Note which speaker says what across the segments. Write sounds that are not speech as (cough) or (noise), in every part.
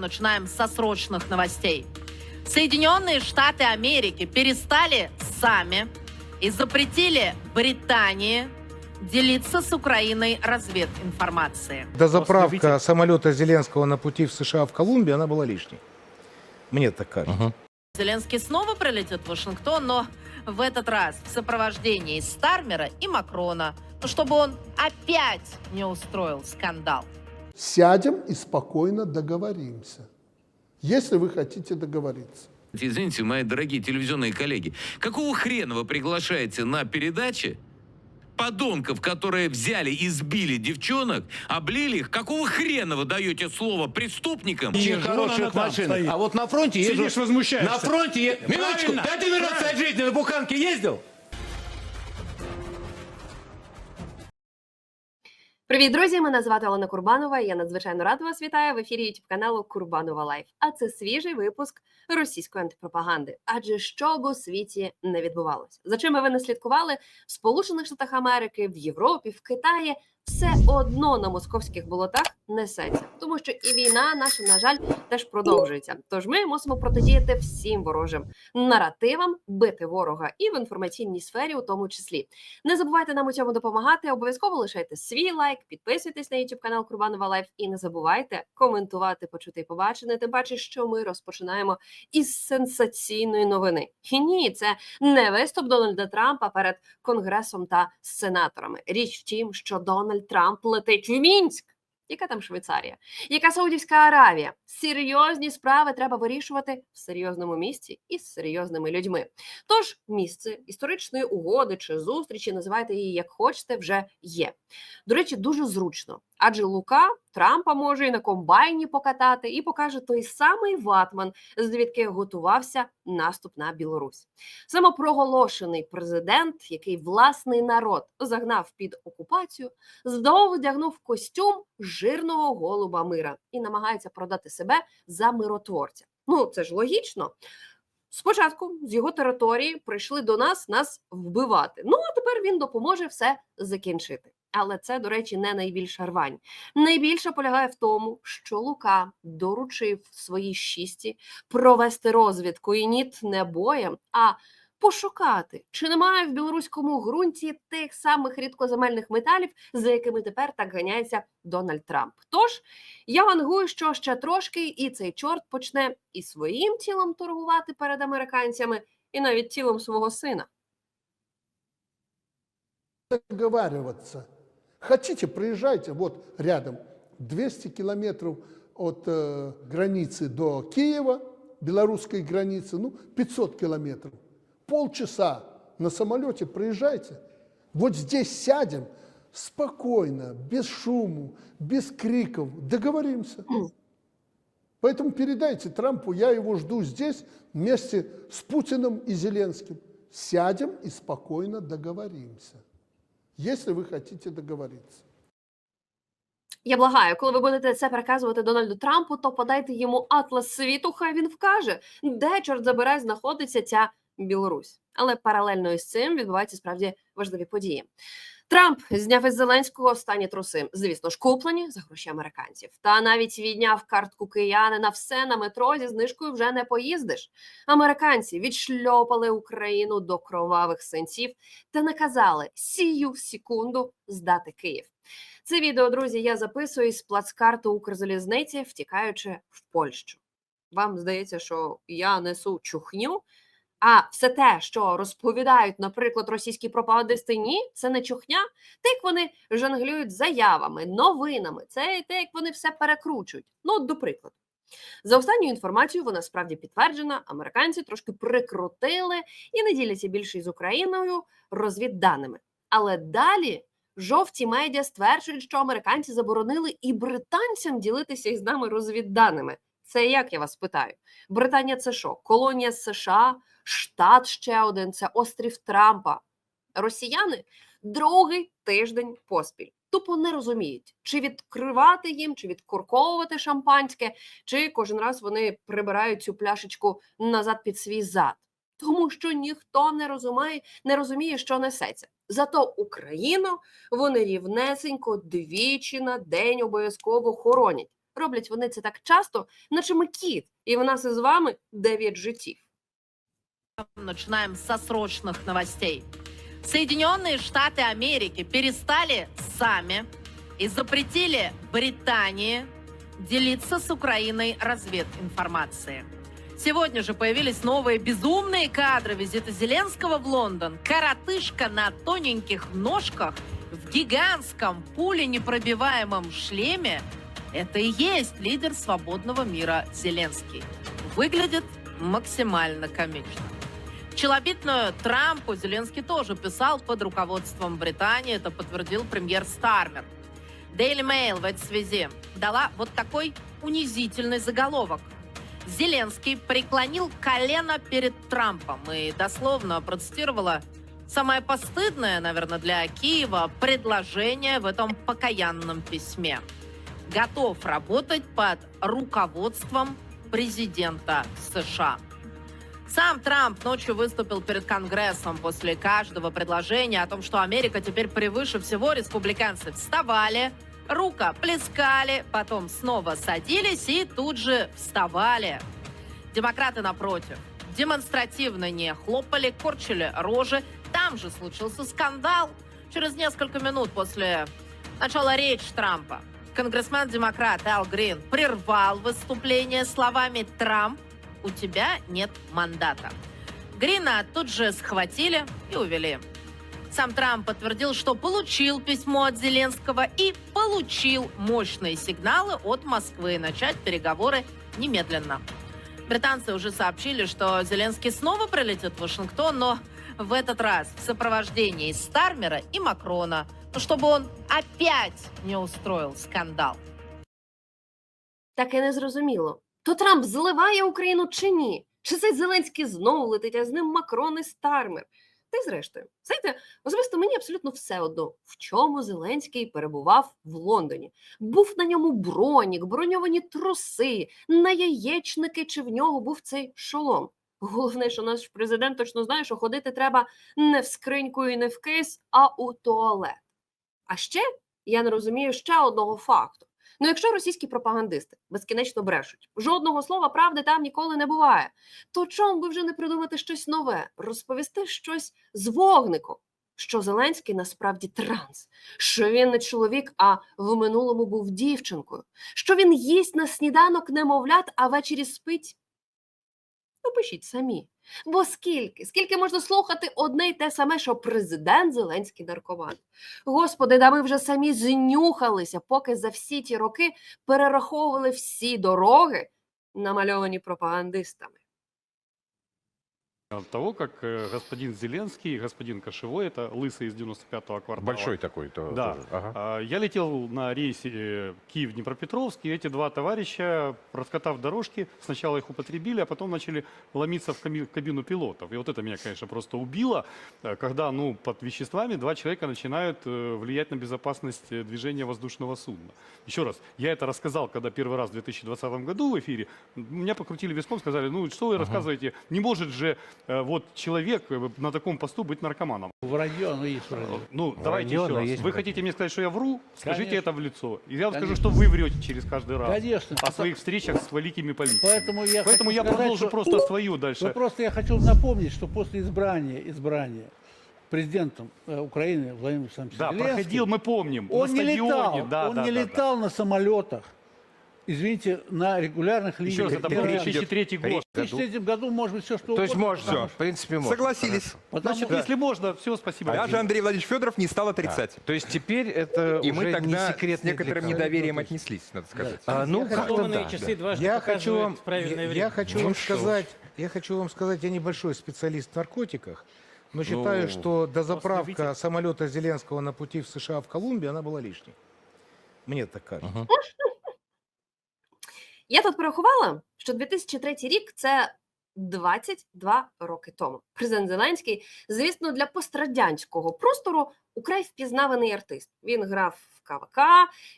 Speaker 1: Начинаем со срочных новостей. Соединенные Штаты Америки перестали сами и запретили Британии делиться с Украиной развединформацией.
Speaker 2: Дозаправка самолета Зеленского на пути в США в Колумбии, она была лишней. Мне так кажется.
Speaker 1: Зеленский снова прилетит в Вашингтон, но в этот раз в сопровождении Стармера и Макрона, чтобы он опять не устроил скандал.
Speaker 3: Сядем и спокойно договоримся. Если вы хотите договориться.
Speaker 4: Извините, мои дорогие телевизионные коллеги, какого хрена вы приглашаете на передачи подонков, которые взяли и сбили девчонок, облили их? Какого хрена вы даете слово преступникам?
Speaker 5: Езжу, вон
Speaker 6: хороших
Speaker 5: стоит.
Speaker 6: А вот на фронте езжу...
Speaker 5: Сидишь, возмущаешься.
Speaker 6: На фронте... е- Минуточку, дайте мне
Speaker 5: правильно.
Speaker 6: рассказать жизни. На буханке ездил?
Speaker 7: Привіт, друзі! Мене звати Олена Курбанова. Я надзвичайно рада вас вітаю в ефірі youtube каналу Курбанова Лайф. А це свіжий випуск російської антипропаганди. Адже що б у світі не відбувалося, за чим ви не слідкували в Сполучених Штатах Америки, в Європі, в Китаї, все одно на московських болотах несеться, тому що і війна наша, на жаль, теж продовжується. Тож ми мусимо протидіяти всім ворожим наративам, бити ворога і в інформаційній сфері, у тому числі. Не забувайте нам у цьому допомагати. Обов'язково лишайте свій лайк, підписуйтесь на YouTube канал Курбанова Лайф і не забувайте коментувати, почути і побачене. Тим паче, що ми розпочинаємо із сенсаційної новини. І ні, це не виступ Дональда Трампа перед конгресом та сенаторами. Річ в тім, що Дональд Трамп летить в Мінськ. Яка там Швейцарія? Яка Саудівська Аравія? Серйозні справи треба вирішувати в серйозному місці і з серйозними людьми. Тож місце історичної угоди чи зустрічі, називайте її як хочете, вже є. До речі, дуже зручно, адже Лука Трампа може і на комбайні покатати, і покаже той самий ватман, звідки готувався наступ на Білорусь. Самопроголошений президент, який власний народ загнав під окупацію, знову вдягнув костюм жирного голуба мира і намагається продати себе за миротворця. Ну це ж логічно. Спочатку з його території прийшли до нас нас вбивати. Ну а тепер він допоможе все закінчити. Але це, до речі, не найбільша рвань. Найбільше полягає в тому, що Лука доручив своїй шісті провести розвідку і ніт не боєм, а пошукати, чи немає в білоруському ґрунті тих самих рідкоземельних металів, за якими тепер так ганяється Дональд Трамп. Тож я вангую, що ще трошки, і цей чорт почне і своїм тілом торгувати перед американцями, і навіть тілом свого сина.
Speaker 3: Договариваться. Хотите, приезжайте, вот рядом, 200 километров от э, границы до Киева, белорусской границы, ну, 500 километров. Полчаса на самолете приезжайте. Вот здесь сядем спокойно, без шуму, без криков, договоримся. Поэтому передайте Трампу, я его жду здесь вместе с Путиным и Зеленским. Сядем и спокойно договоримся, если вы хотите договориться.
Speaker 7: Я благаю, коли ви будете це переказувати Дональду Трампу, то подайте йому атлас світу, хай він вкаже, де чорт забирай знаходиться ця Білорусь. Але паралельно із цим відбуваються справді важливі події. Трамп зняв із Зеленського останні труси, звісно ж, куплені за гроші американців. Та навіть відняв картку киянина все на метро зі знижкою вже не поїздиш. Американці відшльопали Україну до кровавих синців та наказали сію секунду здати Київ. Це відео, друзі, я записую з плацкарту Укрзалізниці, втікаючи в Польщу. Вам здається, що я несу чухню, а все те, що розповідають, наприклад, російські пропагандисти, ні, це не чухня. Те, як вони жонглюють заявами, новинами, це те, як вони все перекручують. Ну, до прикладу. За останньою інформацією, вона справді підтверджена. Американці трошки прикрутили і не діляться більше із Україною розвідданими. Але далі жовті медіа стверджують, що американці заборонили і британцям ділитися із нами розвідданими. Це як я вас питаю? Британія це що? Колонія США, штат ще один, це острів Трампа. Росіяни другий тиждень поспіль. Тупо не розуміють, чи відкривати їм, чи відкурковувати шампанське, чи кожен раз вони прибирають цю пляшечку назад під свій зад. Тому що ніхто не розуміє, не розуміє, що несеться. Зато Україну вони рівнесенько двічі на день обов'язково хоронять. роблять вони це так часто, наче ми кіт, і в нас із вами дев'ять життів.
Speaker 1: Начинаем со срочных новостей. Соединенные Штаты Америки перестали сами и запретили Британии делиться с Украиной развединформацией. Сегодня же появились новые безумные кадры визита Зеленского в Лондон. Коротышка на тоненьких ножках в гигантском пуленепробиваемом шлеме – это и есть лидер свободного мира Зеленский. Выглядит максимально комично. Челобитную Трампу Зеленский тоже писал под руководством Британии, это подтвердил премьер Стармер. Daily Mail в этой связи дала вот такой унизительный заголовок. Зеленский преклонил колено перед Трампом и дословно процитировала самое постыдное, наверное, для Киева предложение в этом покаянном письме. Готов работать под руководством президента США. Сам Трамп ночью выступил перед Конгрессом после каждого предложения о том, что Америка теперь превыше всего. Республиканцы вставали, рука плескали, потом снова садились и тут же вставали. Демократы, напротив, демонстративно не хлопали, корчили рожи. Там же случился скандал. Через несколько минут после начала речи Трампа конгрессмен-демократ Ал Грин прервал выступление словами «Трамп, у тебя нет мандата». Грина тут же схватили и увели. Сам Трамп подтвердил, что получил письмо от Зеленского и получил мощные сигналы от Москвы начать переговоры немедленно. Британцы уже сообщили, что Зеленский снова прилетит в Вашингтон, но в этот раз в сопровождении Стармера и Макрона, ну, чтобы он опять не устроил скандал.
Speaker 7: Таке незрозуміло. То Трамп зливає Україну чи ні? Чи цей Зеленський знову летить, а з ним Макрон і Стармер? Та й зрештою, знаєте, особисто мені абсолютно все одно, в чому Зеленський перебував в Лондоні. Був на ньому бронік, броньовані труси, на яєчники, чи в нього був цей шолом. Головне, що наш президент точно знає, що ходити треба не в скриньку і не в кейс, а у туалет. А ще я не розумію ще одного факту. Ну, якщо російські пропагандисти безкінечно брешуть, жодного слова правди там ніколи не буває, то чому би вже не придумати щось нове, розповісти щось з вогнику? Що Зеленський насправді транс, що він не чоловік, а в минулому був дівчинкою, що він їсть на сніданок немовлят, а ввечері спить. Ну, пишіть самі. Бо скільки, скільки можна слухати одне й те саме, що президент Зеленський наркоман? Господи, да ми вже самі знюхалися, поки за всі ті роки перераховували всі дороги, намальовані пропагандистами.
Speaker 5: От того, как э, господин Зеленский и господин Кошевой, это лысый из 95-го квартала.
Speaker 8: Большой такой. то-
Speaker 5: Да.
Speaker 8: тоже. Ага.
Speaker 5: А, Я летел на рейсе э, Киев-Днепропетровск, и эти два товарища, раскатав дорожки, сначала их употребили, а потом начали ломиться в кабину пилотов. И вот это меня, конечно, просто убило, э, когда ну, под веществами два человека начинают влиять на безопасность движения воздушного судна. Еще раз, я это рассказал, когда первый раз в 2020 году в эфире. Меня покрутили виском, сказали, ну что вы рассказываете, не может же вот человек э, на таком посту быть наркоманом.
Speaker 6: Вранье, оно есть вранье.
Speaker 5: Ну, давайте
Speaker 8: Вранье,
Speaker 5: еще
Speaker 8: но
Speaker 5: раз.
Speaker 8: есть
Speaker 5: Вы
Speaker 8: вранье.
Speaker 5: хотите мне сказать, что я вру? Скажите
Speaker 6: Конечно.
Speaker 5: это в лицо. И я вам скажу,
Speaker 6: Конечно.
Speaker 5: что вы врете через каждый раз.
Speaker 6: Конечно.
Speaker 5: О своих встречах с великими политиками.
Speaker 6: Поэтому я,
Speaker 5: Поэтому я
Speaker 6: сказать,
Speaker 5: продолжу
Speaker 6: что-
Speaker 5: просто свою дальше.
Speaker 6: Ну, просто я хочу напомнить, что после избрания, избрания президентом э, Украины Владимиром Александровичем
Speaker 5: Да,
Speaker 6: Зеленским,
Speaker 5: проходил, мы помним.
Speaker 6: он
Speaker 5: на
Speaker 6: не
Speaker 5: стадионе.
Speaker 6: летал,
Speaker 5: Да,
Speaker 6: он
Speaker 5: да,
Speaker 6: не
Speaker 5: да, да.
Speaker 6: летал на самолетах, извините, на регулярных линиях.
Speaker 5: Еще раз, это был
Speaker 6: операций.
Speaker 5: 2003 год.
Speaker 6: В 2003 году может быть все, что
Speaker 8: То есть
Speaker 6: угодно,
Speaker 8: можно.
Speaker 6: потому
Speaker 8: в принципе, можно.
Speaker 9: Согласились.
Speaker 6: Потому
Speaker 5: Значит,
Speaker 6: что-
Speaker 5: если можно, все, спасибо.
Speaker 9: Даже Андрей Владимирович Федоров не стал
Speaker 8: Да.
Speaker 9: отрицать.
Speaker 8: То есть теперь это
Speaker 9: И
Speaker 8: уже
Speaker 9: мы
Speaker 8: не
Speaker 9: тогда
Speaker 8: секрет
Speaker 9: с некоторым недоверием отнеслись, надо сказать.
Speaker 8: А, ну, как-то да.
Speaker 10: часы дважды
Speaker 2: Я хочу вам,
Speaker 10: правильное
Speaker 2: я,
Speaker 10: время.
Speaker 2: я хочу
Speaker 8: Ну
Speaker 2: вам сказать, я хочу вам сказать, я небольшой специалист в наркотиках, но считаю,
Speaker 8: Ну,
Speaker 2: что дозаправка самолета Зеленского на пути в США в Колумбии, она была лишней. Мне так кажется.
Speaker 7: Я тут порахувала, що 2003 рік це 22 роки тому. Президент Зеленський, звісно, для пострадянського простору украй впізнаваний артист. Він грав в КВК,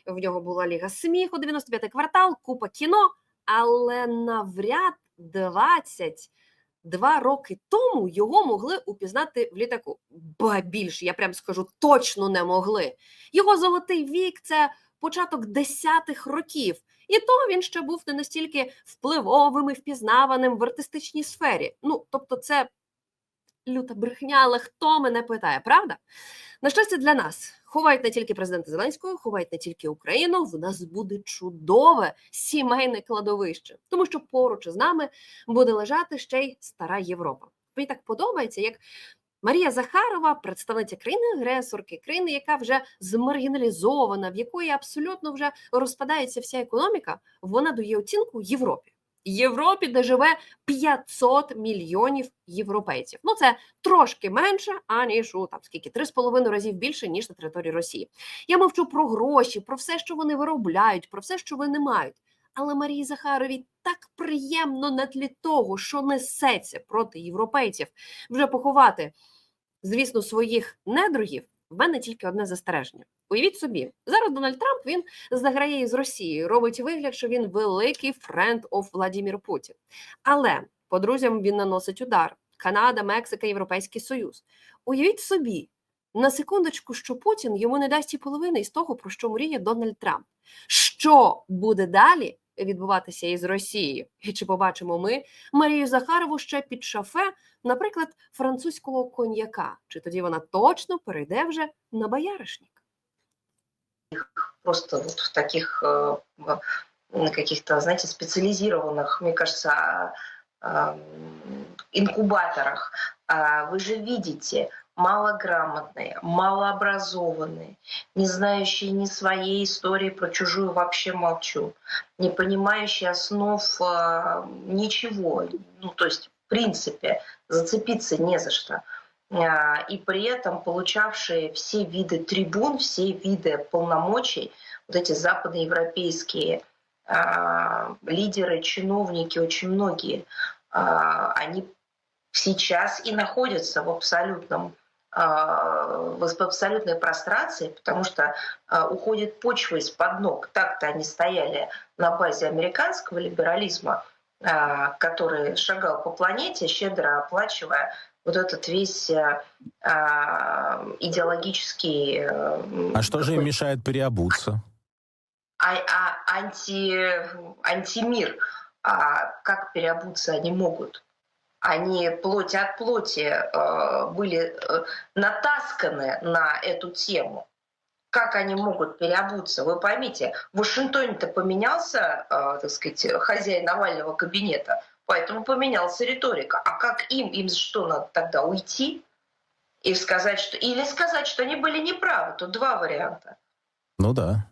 Speaker 7: в нього була Ліга сміху, 95-й квартал, купа кіно, але навряд 22 роки тому його могли упізнати в літаку. Ба більше, я прям скажу, точно не могли. Його золотий вік це початок десятих років. І то він ще був не настільки впливовим і впізнаваним в артистичній сфері. Ну, тобто, це люта брехня, але хто мене питає, правда? На щастя, для нас ховають не тільки президента Зеленського, ховають не тільки Україну. В нас буде чудове сімейне кладовище, тому що поруч із нами буде лежати ще й стара Європа. Мені так подобається, як Марія Захарова, представниця країни-агресорки, країни, яка вже змаргіналізована, в якої абсолютно вже розпадається вся економіка, вона дає оцінку Європі. Європі, де живе 500 мільйонів європейців. Ну це трошки менше, аніж у там скільки 3,5 разів більше ніж на території Росії. Я мовчу про гроші, про все, що вони виробляють, про все, що вони мають. Але Марії Захаровій так приємно на тлі того, що несеться проти європейців, вже поховати, звісно, своїх недругів. В мене тільки одне застереження. Уявіть собі, зараз Дональд Трамп він заграє із Росією, робить вигляд, що він великий френд оф Владімір Путін. Але по друзям він наносить удар: Канада, Мексика, Європейський Союз. Уявіть собі, на секундочку, що Путін йому не дасть і половини із того, про що мріє Дональд Трамп. Що буде далі відбуватися із Росією? І чи побачимо ми Марію Захарову ще під шафе, наприклад, французького коньяка? Чи тоді вона точно перейде вже на бояришник?
Speaker 10: просто вот в таких э, в- на каких-то, знаете, специализированных, мне кажется, а, м, инкубаторах. А Вы же видите, малограмотные, малообразованные, не знающие ни своей истории, про чужую вообще молчу, не понимающие основ а, ничего, ну то есть в принципе зацепиться не за что. А, и при этом получавшие все виды трибун, все виды полномочий, вот эти западноевропейские а, лидеры, чиновники, очень многие, а, они сейчас и находятся в абсолютном в абсолютной прострации, потому что а, уходит почва из-под ног. Так-то они стояли на базе американского либерализма, а, который шагал по планете, щедро оплачивая вот этот весь э, а, идеологический... э,
Speaker 11: А что же им мешает переобуться?
Speaker 10: а- а- анти, антимир. А как переобуться они могут? Они плоть от плоти э, были э, натасканы на эту тему. Как они могут переобуться? Вы поймите, в Вашингтоне-то поменялся, э, так сказать, хозяин овального кабинета, поэтому поменялась риторика. А как им? Им что, надо тогда уйти? И сказать, что... Или сказать, что они были неправы. Тут два варианта.
Speaker 11: Ну да.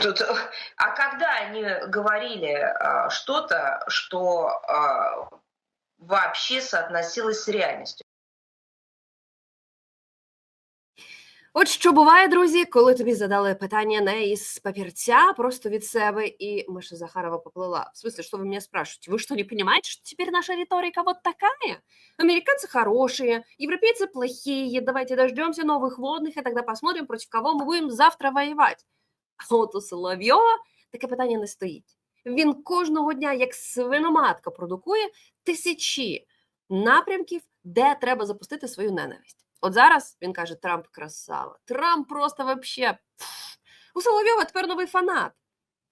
Speaker 10: Тут, а когда они говорили а, что-то, что а, вообще соотносилось с реальностью?
Speaker 7: От що буває, друзі, коли тобі задали питання не із папірця, а просто від себе, і Маша Захарова поплыла. В смысле, что вы меня спрашиваете? Вы что, не понимаете, что теперь наша риторика вот такая? Американцы хорошие, европейцы плохие, давайте дождемся новых водных, и тогда посмотрим, против кого мы будем завтра воевать. А от у Соловйова таке питання не стоїть. Він кожного дня, як свиноматка, продукує тисячі напрямків, де треба запустити свою ненависть. От зараз він каже: Трамп красава. Трамп просто вообще. У Соловйова тепер новий фанат.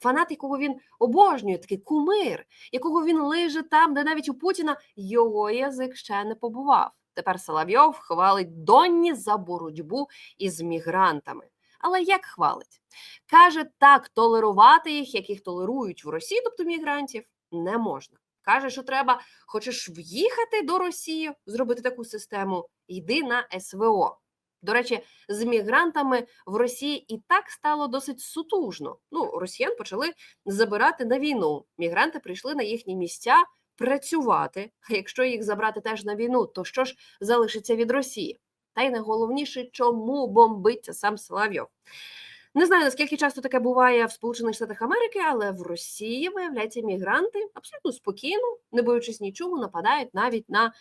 Speaker 7: Фанат, якого він обожнює, такий кумир, якого він лиже там, де навіть у Путіна його язик ще не побував. Тепер Соловйов хвалить Донні за боротьбу із мігрантами. Але як хвалить? Каже, так толерувати їх, як їх толерують в Росії, тобто мігрантів, не можна. Каже, що треба, хочеш в'їхати до Росії, зробити таку систему, йди на СВО. До речі, з мігрантами в Росії і так стало досить сутужно. Ну, росіян почали забирати на війну. Мігранти прийшли на їхні місця працювати. А якщо їх забрати теж на війну, то що ж залишиться від Росії? Та й найголовніше, чому бомбиться сам Соловйов. Не знаю, наскільки часто таке буває в Сполучених Штатах Америки, але в Росії, виявляється, мігранти абсолютно спокійно, не боючись нічого, нападають навіть на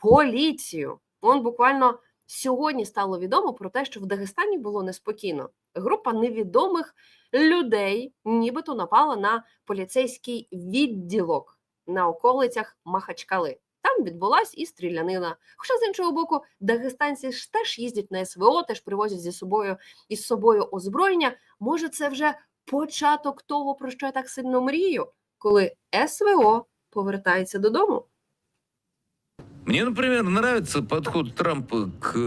Speaker 7: поліцію. Он буквально сьогодні стало відомо про те, що в Дагестані було неспокійно. Група невідомих людей нібито напала на поліцейський відділок на околицях Махачкали. Там відбулась і стрілянина. Хоча з іншого боку, дагестанці ж теж їздять на СВО, теж привозять зі собою із собою озброєння. Може, це вже початок того, про що я так сильно мрію, коли СВО повертається додому.
Speaker 4: Мне, например, нравится подход Трампа к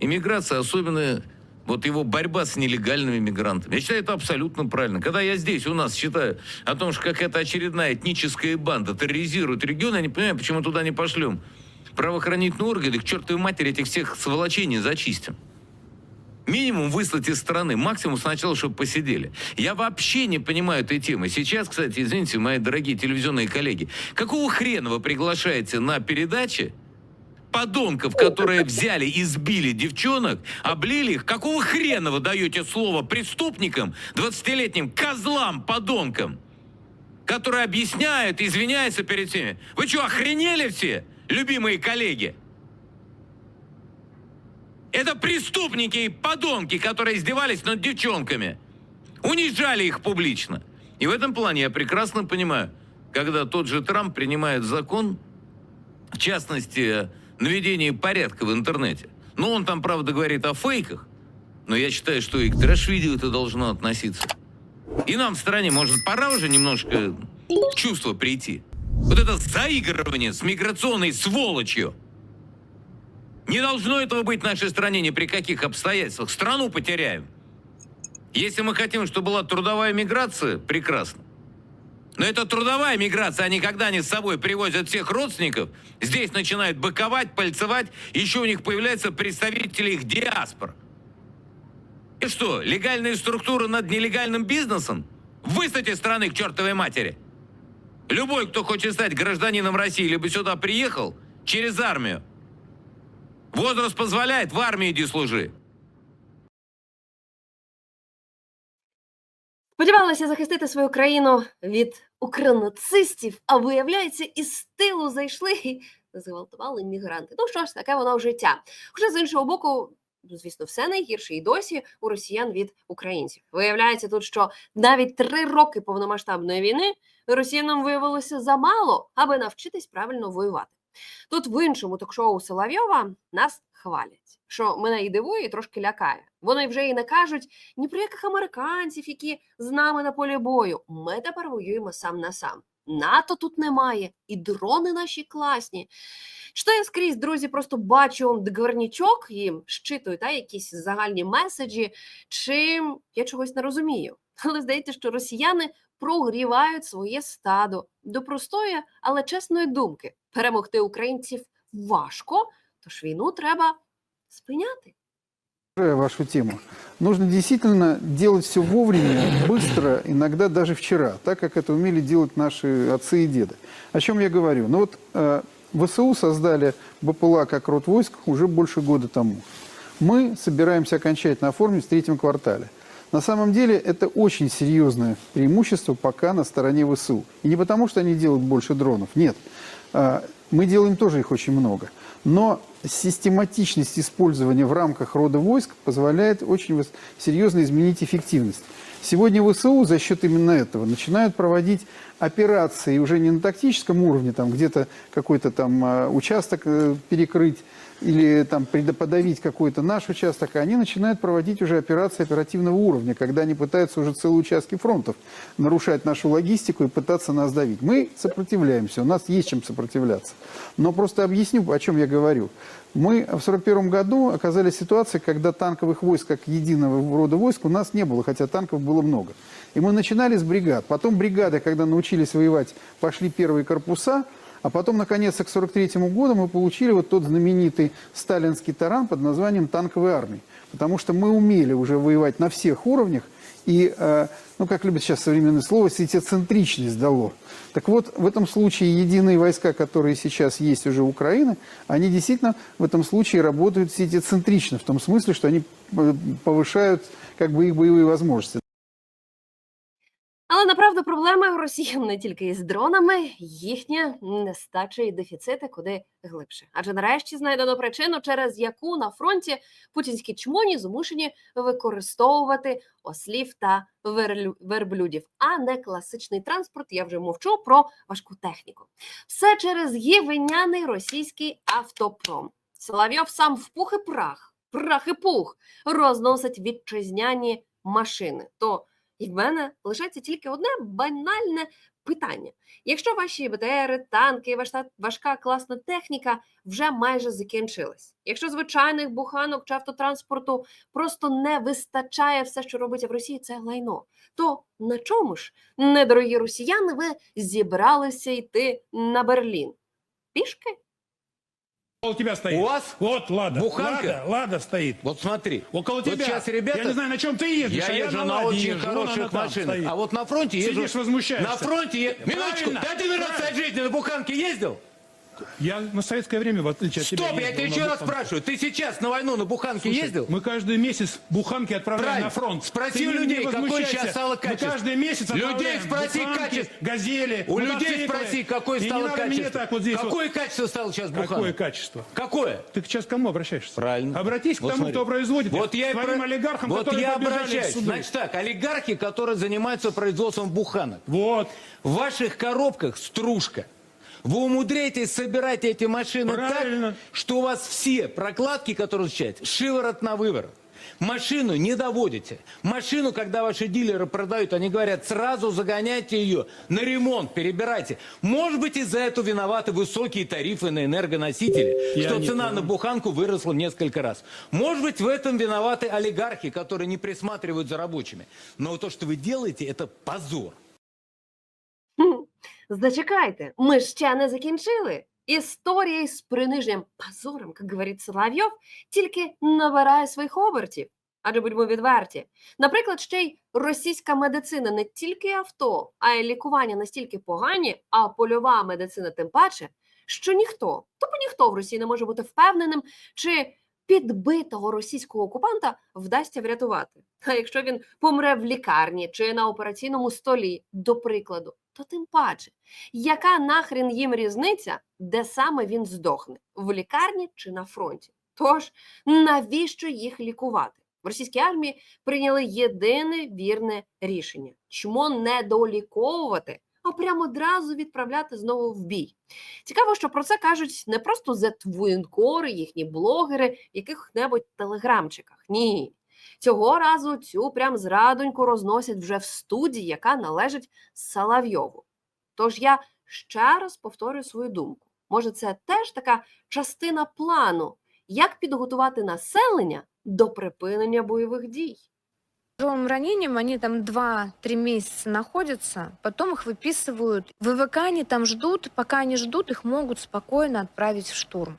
Speaker 4: иммиграции, особенно вот его борьба с нелегальными мигрантами. Я считаю, это абсолютно правильно. Когда я здесь у нас считаю о том, что какая-то очередная этническая банда терроризирует регион, я не понимаю, почему туда не пошлем правоохранительные органы, к чертовой матери этих всех сволочей не зачистим. Минимум выслать из страны, максимум сначала, чтобы посидели. Я вообще не понимаю этой темы. Сейчас, кстати, извините, мои дорогие телевизионные коллеги, какого хрена вы приглашаете на передачи подонков, которые взяли и сбили девчонок, облили их? Какого хрена вы даете слово преступникам, 20-летним козлам, подонкам, которые объясняют, извиняются перед всеми? Вы что, охренели все, любимые коллеги? Это преступники и подонки, которые издевались над девчонками. Унижали их публично. И в этом плане я прекрасно понимаю, когда тот же Трамп принимает закон, в частности, наведении порядка в интернете. Ну, он там, правда, говорит о фейках, но я считаю, что и к трэш-видео это должно относиться. И нам в стране, может, пора уже немножко чувство прийти. Вот это заигрывание с миграционной сволочью. Не должно этого быть в нашей стране ни при каких обстоятельствах. Страну потеряем. Если мы хотим, чтобы была трудовая миграция, прекрасно. Но это трудовая миграция, они когда они с собой привозят всех родственников, здесь начинают быковать, пальцевать, еще у них появляются представители их диаспор. И что, легальные структуры над нелегальным бизнесом? Выставьте страны к чертовой матери. Любой, кто хочет стать гражданином России, либо сюда приехал, через армию. Возраст позволяет, в армии иди служи.
Speaker 7: Сподівалися захистити свою країну від укронацистів, а виявляється, із тилу зайшли і зґвалтували мігранти. Ну що ж, таке воно в життя. Хоча з іншого боку, ну, звісно, все найгірше і досі у росіян від українців. Виявляється тут, що навіть три роки повномасштабної війни росіянам виявилося замало, аби навчитись правильно воювати. Тут в іншому ток-шоу Соловйова нас хвалять, що мене і дивує, і трошки лякає. Вони вже і не кажуть ні про яких американців, які з нами на полі бою. Ми тепер воюємо сам на сам. НАТО тут немає, і дрони наші класні. Що я скрізь, друзі, просто бачу дгвернічок і щитую та, якісь загальні меседжі, чим я чогось не розумію. (laughs) Але здається, що росіяни прогрівають своє стадо до простої, але чесної думки. Перемогти українців важко, тож війну треба спиняти.
Speaker 6: вашу тему. Нужно действительно делать все вовремя, быстро, иногда даже вчера, так как это умели делать наши отцы и деды. О чем я говорю? Ну вот э, ВСУ создали БПЛА как род войск уже больше года тому. Мы собираемся окончательно оформить в третьем квартале. На самом деле это очень серьезное преимущество пока на стороне ВСУ. И не потому, что они делают больше дронов, нет. Мы делаем тоже их очень много. Но систематичность использования в рамках рода войск позволяет очень серьезно изменить эффективность. Сегодня ВСУ за счет именно этого начинают проводить операции уже не на тактическом уровне, там где-то какой-то там а, участок э, перекрыть или там предо- подавить какой-то наш участок, они начинают проводить уже операции оперативного уровня, когда они пытаются уже целые участки фронтов нарушать нашу логистику и пытаться нас давить. Мы сопротивляемся, у нас есть чем сопротивляться. Но просто объясню, о чем я говорю. Мы в 1941 году оказались в ситуации, когда танковых войск, как единого рода войск, у нас не было, хотя танков было много. И мы начинали с бригад. Потом бригады, когда научились воевать, пошли первые корпуса, а потом, наконец, к 1943 году мы получили вот тот знаменитый сталинский таран под названием танковой армии. Потому что мы умели уже воевать на всех уровнях, и, э, ну, как любят сейчас современное слово, сетецентричность дало. Так вот, в этом случае единые войска, которые сейчас есть уже у Украины, они действительно в этом случае работают сетецентрично, в том смысле, что они э, повышают как бы их боевые возможности.
Speaker 7: Але направду проблеми у росіян не тільки із дронами, їхня нестача і дефіцити куди глибше. Адже нарешті знайдено причину, через яку на фронті путінські чмоні змушені використовувати ослів та верблюдів, а не класичний транспорт. Я вже мовчу про важку техніку. Все через гівеняний російський автопром. Соловйов сам в пух і прах, прах і пух розносить вітчизняні машини. То І в мене лишається тільки одне банальне питання. Якщо ваші БТРи, танки, важка, класна техніка вже майже закінчилась, якщо звичайних буханок чи автотранспорту просто не вистачає все, що робиться в Росії, це лайно, то на чому ж, недорогі росіяни, ви зібралися йти на Берлін? Пішки?
Speaker 12: У тебя стоит.
Speaker 4: У вас
Speaker 12: Вот Лада.
Speaker 4: Буханка?
Speaker 12: Лада, Лада стоит.
Speaker 4: Вот смотри.
Speaker 12: Около
Speaker 4: вот
Speaker 12: тебя.
Speaker 4: сейчас ребята...
Speaker 12: Я не знаю, на чем ты ездишь.
Speaker 4: Я
Speaker 12: а
Speaker 4: езжу на
Speaker 12: на
Speaker 4: очень
Speaker 12: езжу.
Speaker 4: Хороших машинах.
Speaker 12: стоит.
Speaker 4: А вот на фронте езжу...
Speaker 12: Сидишь, возмущаешься.
Speaker 4: На фронте... е- Минуточку. Да ты вернулся от жизни на буханке ездил?
Speaker 12: Я на советское время, в отличие от тебя,
Speaker 4: Стоп, я тебя еще раз спрашиваю. Ты сейчас на войну на буханке
Speaker 12: Слушай,
Speaker 4: ездил?
Speaker 12: Мы каждый месяц буханки отправляем
Speaker 4: Правильно.
Speaker 12: на фронт.
Speaker 4: Спроси у людей,
Speaker 12: возмущайся.
Speaker 4: сейчас стало качество.
Speaker 12: Мы каждый месяц
Speaker 4: Людей спроси
Speaker 12: буханки,
Speaker 4: качество.
Speaker 12: газели,
Speaker 4: У людей спроси, какое стало качество.
Speaker 12: так вот здесь
Speaker 4: Какое
Speaker 12: вот.
Speaker 4: качество стало сейчас буханок?
Speaker 12: Какое качество?
Speaker 4: Какое?
Speaker 12: Ты сейчас к кому обращаешься?
Speaker 4: Правильно.
Speaker 12: Обратись к
Speaker 4: Вот
Speaker 12: тому,
Speaker 4: смотри.
Speaker 12: кто производит.
Speaker 4: Вот я и
Speaker 12: к
Speaker 4: про-
Speaker 12: олигархам,
Speaker 4: вот я обращаюсь. Значит так, олигархи, которые занимаются производством буханок.
Speaker 12: Вот.
Speaker 4: В ваших коробках стружка. Вы умудряетесь собирать эти машины
Speaker 12: Правильно.
Speaker 4: так, что у вас все прокладки, которые изучаете, шиворот на выворот. Машину не доводите. Машину, когда ваши дилеры продают, они говорят, сразу загоняйте ее на ремонт, перебирайте. Может быть, из-за этого виноваты высокие тарифы на энергоносители,
Speaker 12: Я
Speaker 4: что цена
Speaker 12: понял.
Speaker 4: на буханку выросла несколько раз. Может быть, в этом виноваты олигархи, которые не присматривают за рабочими. Но то, что вы делаете, это позор.
Speaker 7: Зачекайте, ми ще не закінчили. Історія із приниженням позором, як говорить Соловйов, тільки набирає своїх обертів. Адже будьмо відверті. Наприклад, ще й російська медицина не тільки авто, а й лікування настільки погані, а польова медицина тим паче, що ніхто, тобто ніхто в Росії не може бути впевненим, чи підбитого російського окупанта вдасться врятувати. А якщо він помре в лікарні чи на операційному столі, до прикладу, то тим паче, яка нахрен їм різниця, де саме він здохне в лікарні чи на фронті? Тож навіщо їх лікувати? В російській армії прийняли єдине вірне рішення: чому не доліковувати, а прямо одразу відправляти знову в бій. Цікаво, що про це кажуть не просто зетвоєнкори, їхні блогери в яких-небудь телеграмчиках. Ні. Цього разу цю прям зрадоньку розносять вже в студії, яка належить Соловйову. Тож я ще раз повторюю свою думку. Може, це теж така частина плану, як підготувати населення до припинення бойових дій.
Speaker 13: тяжелым ранением они там 2-3 месяца находятся, потом их выписывают. ВВК они там ждут, пока они ждут, их могут спокойно отправить в штурм.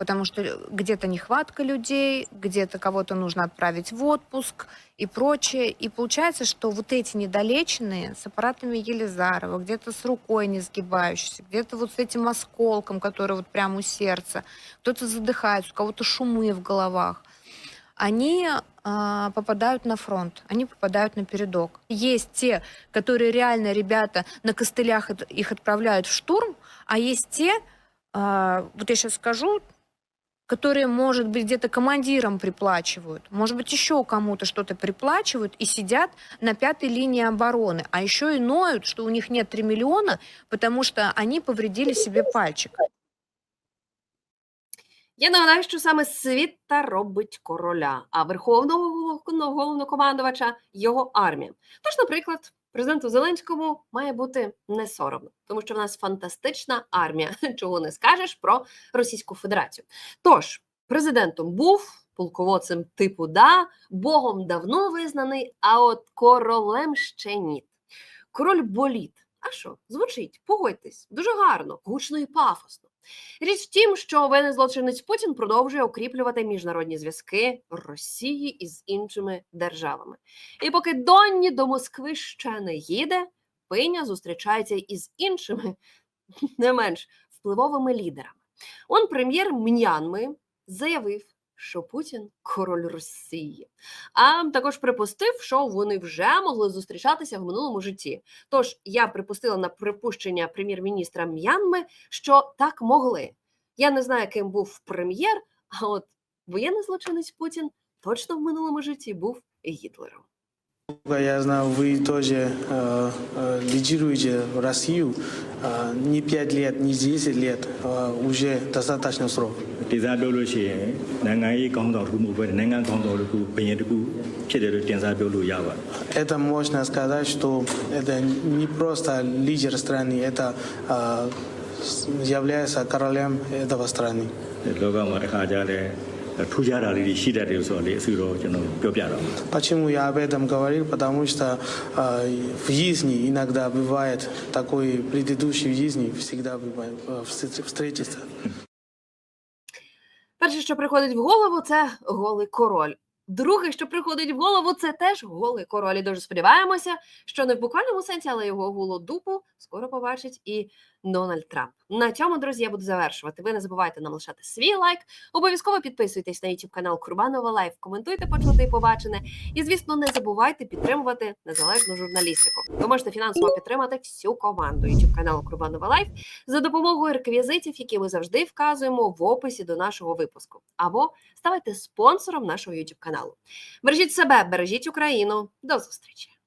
Speaker 13: Потому что э, где-то нехватка людей, где-то кого-то нужно отправить в отпуск и прочее. И получается, что вот эти недолеченные с аппаратами Елизарова, где-то с рукой не сгибающейся, где-то вот с этим осколком, который вот прямо у сердца, кто-то задыхается, у кого-то шумы в головах, они а, попадают на фронт, они попадают на передок. Есть те, которые реально ребята на костылях их отправляют в штурм, а есть те, а, вот я сейчас скажу, которые, может быть, где-то командирам приплачивают, может быть, еще кому-то что-то приплачивают и сидят на пятой линии обороны, а еще и ноют, что у них нет 3 миллиона, потому что они повредили себе пальчик.
Speaker 7: Я нагадаю, що саме світа робить короля, а верховного головно- головнокомандувача його армія. Тож, наприклад, президенту Зеленському має бути не соромно, тому що в нас фантастична армія, (laughs) чого не скажеш про Російську Федерацію. Тож, президентом був полководцем типу да, богом давно визнаний, а от королем ще ні. Король боліт. А що, звучить, погодьтесь, дуже гарно, гучно і пафосно. Річ в тім, що воєнний злочинець Путін продовжує укріплювати міжнародні зв'язки Росії із іншими державами. І поки Донні до Москви ще не їде, Пиня зустрічається із іншими, не менш впливовими лідерами. Он прем'єр М'янми заявив, що Путін король Росії, а також припустив, що вони вже могли зустрічатися в минулому житті. Тож я припустила на припущення прем'єр-міністра М'янми, що так могли. Я не знаю, ким був прем'єр, а от воєнний злочинець Путін точно в минулому житті був Гітлером.
Speaker 14: Я знаю, вы тоже э, э, лидируете Россию э, не 5 лет, не 10 лет, э, уже достаточно срок.
Speaker 15: ဒေသပြောလို့ရှိရင်နိုင်ငံရေးကောင်းဆောင်တစ်ခုမဟုတ်ဘဲနိုင်ငံကောင်းဆောင်တစ်ခုဘယင်တစ်ခုဖြစ်တယ်လို့တင်စားပြောလို့ရပါတယ်
Speaker 14: это можно сказать, что это не просто лидер страны, это э, с- является королем этого страны.
Speaker 15: လောကမှာတစ်ခါကြလဲ ထူးခြားတာလေးတွေရှိတတ်တယ်ဆိုတော့လေအစီတော့ကျွန်တော်ပြောပြတော့
Speaker 14: Почему я об этом говорил? Потому что э, в жизни иногда бывает такой предыдущей жизни всегда бывает э, встр- встретиться.
Speaker 7: Перше, що приходить в голову, це голий король. Друге, що приходить в голову, це теж голий король. І дуже сподіваємося, що не в буквальному сенсі, але його голу дупу скоро побачить і Дональд Трамп. На цьому, друзі, я буду завершувати. Ви не забувайте нам лишати свій лайк. Обов'язково підписуйтесь на YouTube канал Курбанова Лайф, коментуйте почути і побачене. І, звісно, не забувайте підтримувати незалежну журналістику. Ви можете фінансово підтримати всю команду YouTube каналу Курбанова Лайф за допомогою реквізитів, які ми завжди вказуємо в описі до нашого випуску, або ставайте спонсором нашого YouTube каналу. Бережіть себе, бережіть Україну. До зустрічі!